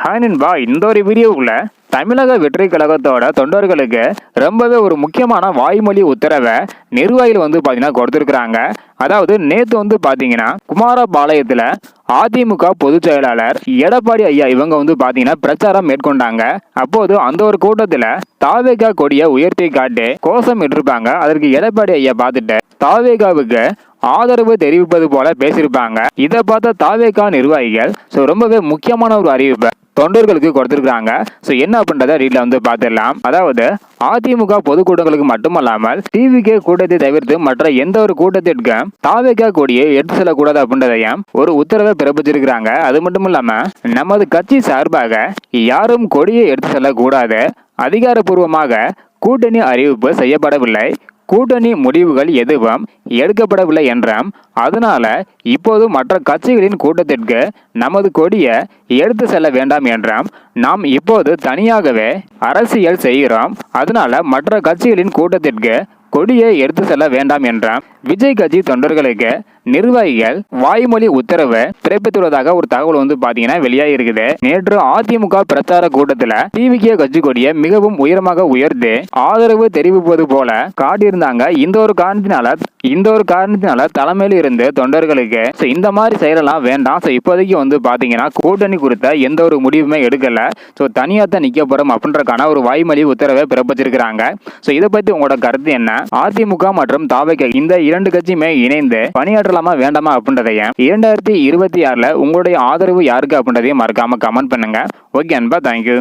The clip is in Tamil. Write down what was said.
ஹாய் நண்பா இந்த ஒரு வீடியோவுக்குள்ள தமிழக வெற்றி கழகத்தோட தொண்டர்களுக்கு ரொம்பவே ஒரு முக்கியமான வாய்மொழி உத்தரவை நிர்வாகிகள் வந்து பார்த்தீங்கன்னா கொடுத்துருக்குறாங்க. அதாவது நேற்று வந்து பார்த்தீங்கன்னா குமாரபாளையத்தில் அதிமுக பொதுச் செயலாளர் எடப்பாடி ஐயா இவங்க வந்து பார்த்தீங்கன்னா பிரச்சாரம் மேற்கொண்டாங்க. அப்போது அந்த ஒரு கூட்டத்தில் தாவேகா கொடியை உயர்த்தி காட்டி கோஷம் இட்டிருப்பாங்க. அதற்கு எடப்பாடி ஐயா பார்த்துட்டு தாவேகாவுக்கு ஆதரவு தெரிவிப்பது போல பேசியிருப்பாங்க. இதை பார்த்த தாவேகா நிர்வாகிகள் ஸோ ரொம்பவே முக்கியமான ஒரு அறிவிப்பை தொண்டர்களுக்கு கொடுத்துருக்காங்க ஸோ என்ன அப்படின்றத ரீட்ல வந்து பார்த்துடலாம். அதாவது அதிமுக பொதுக்கூட்டங்களுக்கு மட்டுமல்லாமல் டிவிகே கூட்டத்தை தவிர்த்து மற்ற எந்த ஒரு கூட்டத்திற்கும் தாவேகா கொடியை எடுத்து செல்லக்கூடாது அப்படின்றதையும் ஒரு உத்தரவை பிறப்பிச்சிருக்கிறாங்க. அது மட்டும் இல்லாம நமது கட்சி சார்பாக யாரும் கொடியை எடுத்து செல்லக்கூடாது. அதிகாரப்பூர்வமாக கூட்டணி அறிவிப்பு செய்யப்படவில்லை. கூட்டணி முடிவுகள் எதுவும் எடுக்கப்படவில்லை என்றாம். அதனால இப்போது மற்ற கட்சிகளின் கூட்டத்திற்கு நமது கொடியை எடுத்து செல்ல வேண்டாம் என்றாம். நாம் இப்போது தனியாகவே அரசியல் செய்கிறோம். அதனால மற்ற கட்சிகளின் கூட்டத்திற்கு கொடியை எடுத்து செல்ல வேண்டாம் என்றாம். விஜய் கட்சி தொண்டர்களுக்கு நிர்வாகிகள் வாய்மொழி உத்தரவு பிறப்பித்துள்ளதாக ஒரு தகவல் வந்து பாத்தீங்கன்னா வெளியாகி இருக்குது நேற்று அதிமுக பிரச்சார கூட்டத்துல டிவிகே கட்சி கொடியை மிகவும் உயரமாக உயர்ந்து ஆதரவு தெரிவிப்பது போல காட்டியிருந்தாங்க. இந்த ஒரு காரணத்தினால இந்த ஒரு காரணத்தினால தலைமையில் இருந்து தொண்டர்களுக்கு இந்த மாதிரி செயலெல்லாம் வேண்டாம். ஸோ இப்போதைக்கு வந்து பாத்தீங்கன்னா கூட்டணி குறித்த எந்த ஒரு முடிவுமே எடுக்கல. ஸோ தனியாக தான் நிற்க போறோம் அப்படின்றக்கான ஒரு வாய்மொழி உத்தரவை பிறப்பிச்சிருக்கிறாங்க. ஸோ இதை பத்தி உங்களோட கருத்து என்ன? அதிமுக மற்றும் தாவைக்க இந்த இரண்டு கட்சியுமே இணைந்து பணியாற்றலாமா வேண்டாமா அப்படின்றதையும் இரண்டாயிரத்தி இருபத்தி ஆறுல உங்களுடைய ஆதரவு யாருக்கு அப்படின்றதையும் மறக்காம கமெண்ட் பண்ணுங்க. ஓகே அன்பா தேங்க்யூ